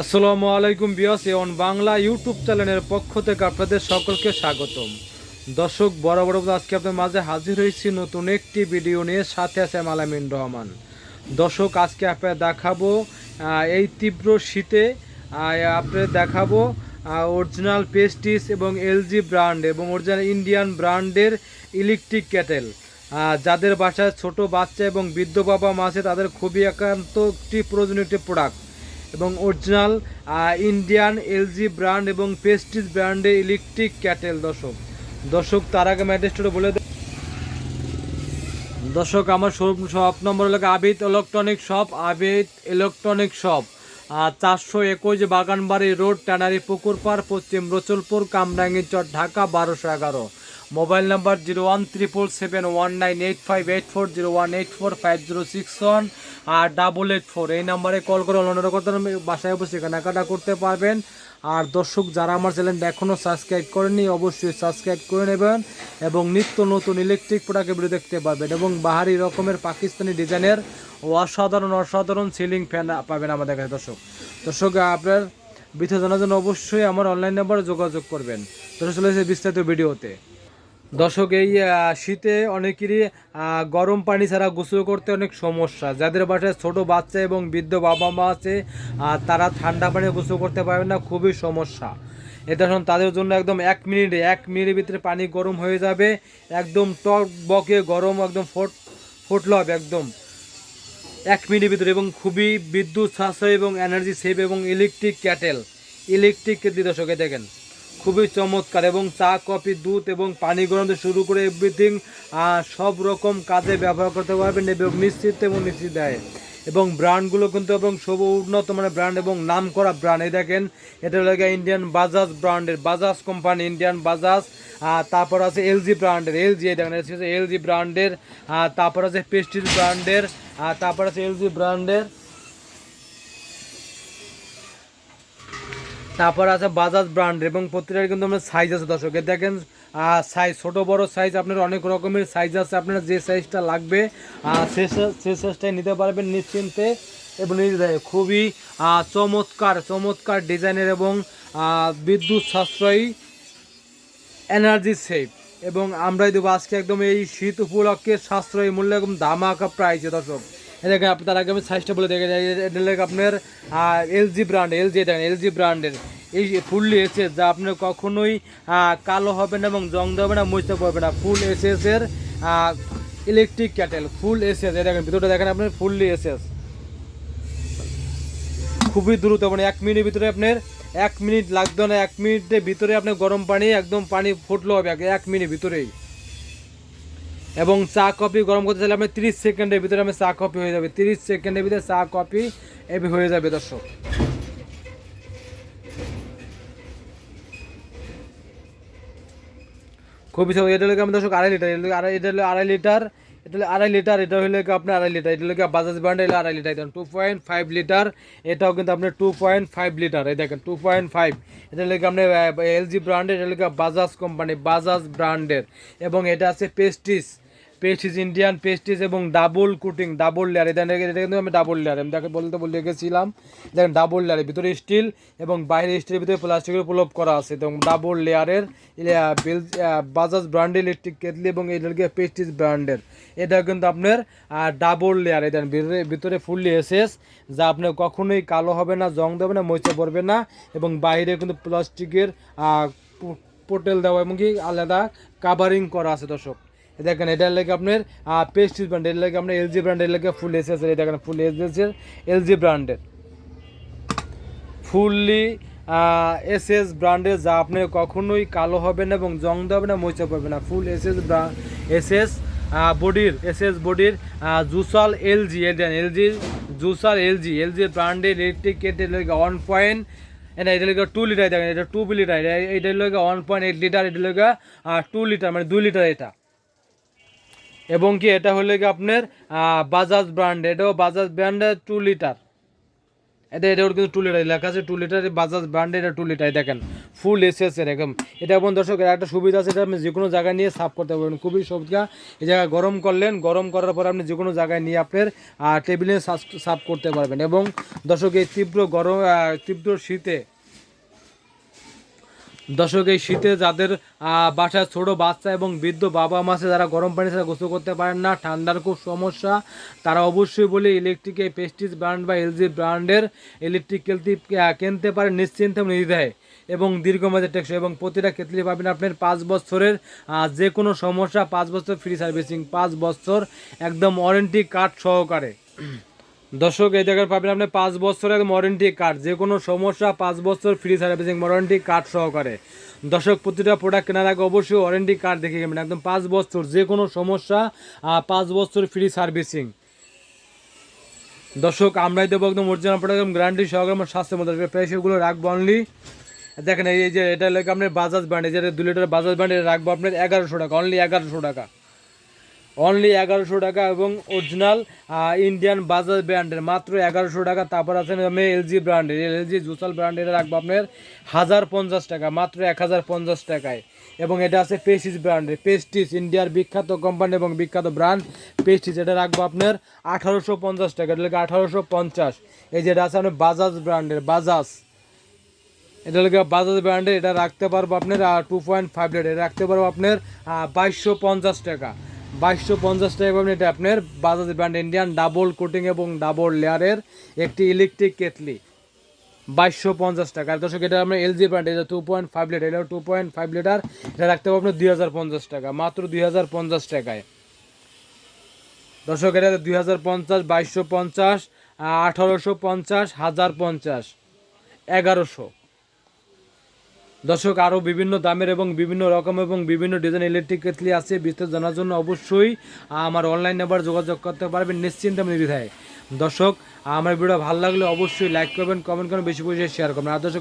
আসসালামু আলাইকুম বিয়াস A1 Bangla YouTube চ্যানেলের পক্ষ থেকে আপনাদের সকলকে স্বাগতম। দর্শক, বড় বড় আজকে আপনাদের মাঝে হাজির হয়েছি নতুন একটি ভিডিও নিয়ে, সাথে আছে মালামিন রহমান। দর্শক, আজকে আপনার দেখাবো এই তীব্র শীতে আপনার দেখাবো অরিজিনাল পেস্টিস এবং এলজি ব্র্যান্ড এবং অরিজিনাল ইন্ডিয়ান ব্র্যান্ডের ইলেকট্রিক ক্যাটেল যাদের বাসায় ছোট বাচ্চা এবং বৃদ্ধ বাবা মা আছে, তাদের খুবই একান্ত একটি প্রয়োজনীয় একটি প্রোডাক্ট এবং অরিজিনাল ইন্ডিয়ান এলজি ব্র্যান্ড এবং পেস্টিস ব্র্যান্ডের ইলেকট্রিক ক্যাটেল দর্শক। দর্শক, তার আগে ম্যাডেস্টোরে বলে দর্শক, আমার শোরুম শপ নম্বর হলো Abid electronic shop Abid electronic shop চারশো একুশ বাগানবাড়ি রোড, ট্যানারি পুকুরপাড় পশ্চিম রচলপুর কামরাঙ্গি চর, ঢাকা, বারোশো এগারো। Mobile number zero one triple seven one nine eight five eight four zero one eight four five zero six one আর double eight four. এই নাম্বারে call করে অনুরোধ করতে বাসায় বসে কেনাকাটা করতে পারবেন। আর দর্শক যারা আমার চ্যানেল এখনও সাবস্ক্রাইব করেননি, অবশ্যই সাবস্ক্রাইব করে নেবেন এবং নিত্য নতুন ইলেকট্রিক প্রোডাক্টের ভিডিও দেখতে পাবেন এবং বাহারি রকমের পাকিস্তানি ডিজাইনের অসাধারণ অসাধারণ সিলিং ফ্যান পাবেন আমাদের কাছে দর্শক। দর্শক, আপনার বিথা জানার জন্য অবশ্যই আমার অনলাইন নাম্বারে যোগাযোগ করবেন। দর্শক চলে বিস্তারিত ভিডিওতে। দর্শক, এই শীতে অনেকেরই গরম পানি ছাড়া গোসল করতে অনেক সমস্যা। যাদের বাসায় ছোট বাচ্চা এবং বৃদ্ধ বাবা মা আছে তারা ঠান্ডা পানি গোসল করতে পারবে না, খুবই সমস্যা। এটা শোন, তাদের জন্য একদম এক মিনিটে, এক মিনিটের ভিতরে পানি গরম হয়ে যাবে, একদম টক বকে গরম, একদম ফোট ফুটলো হবে একদম। এক মিনিটের ভিতরে এবং খুবই বিদ্যুৎ, সাশ্রয় এবং এনার্জি সেভ এবং ইলেকট্রিক ক্যাটেল ইলেকট্রিক দর্শকে দেখেন। খুবই চমৎকার এবং চা, কফি, দুধ এবং পানি গরম থেকে শুরু করে এভরিথিং সব রকম কাজে ব্যবহার করতে পারবেন এবং নিশ্চিত এবং নিশ্চিত দেয় এবং ব্র্যান্ডগুলো কিন্তু এবং সব উন্নত মানের ব্র্যান্ড এবং নাম করা ব্র্যান্ড এই দেখেন, এটা হলো ইন্ডিয়ান বাজাজ ব্র্যান্ডের বাজাজ কোম্পানি ইন্ডিয়ান বাজাজ তারপর আছে এলজি ব্র্যান্ডের এলজি দেখেন এলজি ব্র্যান্ডের তারপর আছে পেস্টিজ ব্র্যান্ডের তারপর আছে এলজি ব্র্যান্ডের তারপর আছে বাজাজ ব্র্যান্ড এবং প্রত্যেকটার কিন্তু আপনার সাইজ আছে দর্শক। দেখেন সাইজ ছোট, বড় সাইজ আপনার অনেক রকমের সাইজ আছে। আপনার যে সাইজটা লাগবে সে সাইজটাই নিতে পারবেন নিশ্চিন্তে। এবং খুবই চমৎকার চমৎকার ডিজাইনের এবং বিদ্যুৎ সাশ্রয়ী এনার্জি সেভ এবং আমরাই দেবো আজকে একদম এই শীত উপলক্ষে সাশ্রয়ী মূল্যে একদম ধামাকা প্রাইসে দর্শক। দেখেন আপনি তার আগে আমি সাইজটা বলে দেখে যাই এটা আপনার এলজি ব্র্যান্ড এলজি দেখেন এলজি ব্র্যান্ডের এই ফুললি এসে যা আপনার কখনোই কালো হবে না এবং জং দেবে না মুছতে পারবে না। ফুল এসএস এর ইলেকট্রিক ক্যাটেল ফুল এসএস এই দেখেন, ভিতরটা দেখেন আপনার ফুললি এসএস খুবই দ্রুত মানে এক মিনিটের ভিতরে আপনার, এক মিনিট লাগতো না, এক মিনিটের ভিতরে আপনার গরম পানি, একদম পানি ফুটলো হবে, এক মিনিট ভিতরেই। এবং চা কফি গরম করতে চাইলে আপনার তিরিশ সেকেন্ডের ভিতরে আমি চা কফি হয়ে যাবে। তিরিশ সেকেন্ডের ভিতরে চা, কফি এভাবে হয়ে যাবে দর্শক। খুবই সব এটা হলো আমি দর্শক আড়াই লিটার, এটা আড়াই আড়াই লিটার, এটা হলো আড়াই লিটার, এটা হলো আপনার আড়াই লিটার, এটা হলো বাজাজ ব্র্যান্ড হলো আড়াই litre. Two point five litre, এটাও কিন্তু আপনার টু পয়েন্ট ফাইভ লিটার। এই দেখেন টু পয়েন্ট ফাইভ এটা গিয়ে আপনার এলজি ব্র্যান্ডের, এটা হলো বাজাজ কোম্পানি, বাজাজ ব্র্যান্ডের। এবং এটা আছে পেস্টিস পেস্টিস ইন্ডিয়ান পেস্টিস এবং ডাবল কুটিং ডাবল লেয়ার এটা এটা কিন্তু আমি ডাবল লেয়ার আমি দেখে বলতে বলে গেছিলাম দেখেন ডাবল লেয়ারের ভিতরে স্টিল এবং বাইরে স্টিলের ভিতরে প্লাস্টিকের উপলব্ধ করা আছে। এবং ডাবল লেয়ারের বাজাজ ব্র্যান্ডের ইলেকট্রিক কেটলি এবং এটা পেস্টিস ব্র্যান্ডের এটা কিন্তু আপনার ডাবল লেয়ার এটা ভিতরে ভিতরে ফুললি এসেস যা আপনার কখনোই কালো হবে না, জং দেবে না, মরিচা পড়বে না এবং বাইরে কিন্তু প্লাস্টিকের পোটেল দেওয়া এবং কি আলাদা কাভারিং করা আছে দর্শক। দেখেন এটার লেগে আপনার পেস্টিস ব্র্যান্ড এর লেগে আপনার এলজি ব্র্যান্ডের লেগে ফুল এসেস এই দেখেন ফুল এসেসের এলজি ব্র্যান্ডের ফুললি এস এস ব্র্যান্ডের যা আপনার কখনোই কালো হবে না এবং জং দেবে না, মরিচা পড়বে না। Full S S S S বডির এস এস বডির জুসাল এলজি এলজি জুসাল এলজি এলজি ব্র্যান্ডের ইলেকট্রিক কেটের ওয়ান পয়েন্ট এটা এটা লেগে টু লিটার দেখেন এটা টু লিটার এটা লেগে ওয়ান পয়েন্ট এইট লিটার এটা লেগে টু লিটার মানে দুই লিটার এটা। এবং কি এটা হলো কি আপনার বাজাজ ব্র্যান্ড এটাও বাজাজ ব্র্যান্ডের টু লিটার এটা এটা ওর কিন্তু টু লিটার লেখা আছে টু লিটার বাজাজ ব্র্যান্ডের এটা টু লিটার দেখেন। ফুল এসএস এর একদম। এটা এবং দর্শক একটা সুবিধা আছে, এটা আপনি যে কোনো জায়গায় নিয়ে সাফ করতে পারবেন। খুবই সুবিধা এই জায়গায় গরম করলেন, গরম করার পর আপনি যে কোনো জায়গায় নিয়ে আপনার টেবিলে সাফ করতে পারবেন। এবং দর্শক, এই তীব্র গরম তীব্র শীতে দর্শক, এই শীতে যাদের বাসায় ছোট বাচ্চা এবং বৃদ্ধ বাবা মা আছে, যারা গরম পানি ছাড়া গোসল করতে পারেন না, ঠান্ডার খুব সমস্যা, তারা অবশ্যই বলে ইলেকট্রিক এই পেস্টিজ ব্র্যান্ড বা এলজি ব্র্যান্ডের ইলেকট্রিক কেলতি কিনতে পারেন, নিশ্চিন্তে এবং নির্দ্বিধায়। এবং দীর্ঘমেয়াদী টেকসই এবং প্রতিটা ক্ষেত্রে পাবেন আপনার পাঁচ বছরের যে কোনো সমস্যা, পাঁচ বছর ফ্রি সার্ভিসিং পাঁচ বছর একদম ওয়ারেন্টি কার্ড সহকারে। দর্শক, এই জায়গায় পাবেন আপনি পাঁচ বছরের ওয়ারেন্টি কার্ড যে কোনো সমস্যা, পাঁচ বছর ফ্রি সার্ভিসিং ওয়ারেন্টি কার্ড সহকারে। দর্শক, প্রতিটা প্রোডাক্ট কেনার আগে অবশ্যই ওয়ারেন্টি কার্ড দেখে নেবেন। একদম পাঁচ বছর, যে কোনো সমস্যা পাঁচ বছর ফ্রি সার্ভিসিং দর্শক, আমরাই দেবো একদম অরিজিনাল প্রোডাক্ট গ্যারান্টি সহকারে আমার স্বাস্থ্যের মধ্যে প্রাইস এগুলো রাখব অনলি দেখেন এই যে, এটা লেগে আপনার বাজাজ ব্র্যান্ড এই যে দু লিটার বাজাজ ব্র্যান্ড এটা রাখব আপনার এগারোশো টাকা অনলি এগারোশো টাকা। অনলি এগারোশো টাকা এবং অরিজিনাল ইন্ডিয়ান বাজাজ ব্র্যান্ডের মাত্র এগারোশো টাকা। তারপর আছেন আমি এলজি ব্র্যান্ডের এলজি জুসাল ব্র্যান্ডের রাখব আপনার হাজার পঞ্চাশ টাকা, মাত্র এক হাজার পঞ্চাশ টাকায়। এবং এটা আছে পেস্টিস ব্র্যান্ডের পেস্টিস ইন্ডিয়ার বিখ্যাত কোম্পানি এবং বিখ্যাত ব্র্যান্ড পেস্টিস এটা রাখব আপনার আঠারোশো পঞ্চাশ টাকা, এটা লাগে আঠারোশো পঞ্চাশ। এই যেটা আছে আপনার বাজাজ ব্র্যান্ডের বাজাজ এটা লাগে বাজাজ ব্র্যান্ডের এটা রাখতে পারব আপনার টু পয়েন্ট ফাইভ লিটার রাখতে পারব আপনার বাইশশো পঞ্চাশ টাকা। বাইশশো পঞ্চাশ টাকা পাবেন এটা আপনার Bajaj brand Indian double coating এবং ডাবল লেয়ারের একটি ইলেকট্রিক কেটলি। বাইশশো পঞ্চাশ টাকা। আর দর্শক, এটা আপনার এলজি ব্র্যান্ড এটা টু পয়েন্ট ফাইভ লিটার এটা টু পয়েন্ট ফাইভ লিটার এটা রাখতে পারব আপনার দুই হাজার পঞ্চাশ টাকা, মাত্র দুই হাজার পঞ্চাশ টাকায়। দর্শক, এটা দুই হাজার পঞ্চাশ, বাইশশো পঞ্চাশ, আঠারোশো পঞ্চাশ, হাজার পঞ্চাশ, এগারোশো। দর্শক আরও বিভিন্ন দামের এবং বিভিন্ন রকম এবং বিভিন্ন ডিজাইন ইলেকট্রিক কেটলি আছে, বিস্তারিত জানার জন্য অবশ্যই আমার অনলাইন নাম্বার যোগাযোগ করতে পারবেন নিশ্চিন্ত নির্বিধায় দর্শক, আমার ভিডিও ভালো লাগলে অবশ্যই লাইক করবেন কমেন্ট করবেন, বেশি বেশি শেয়ার করবেন। আর দর্শক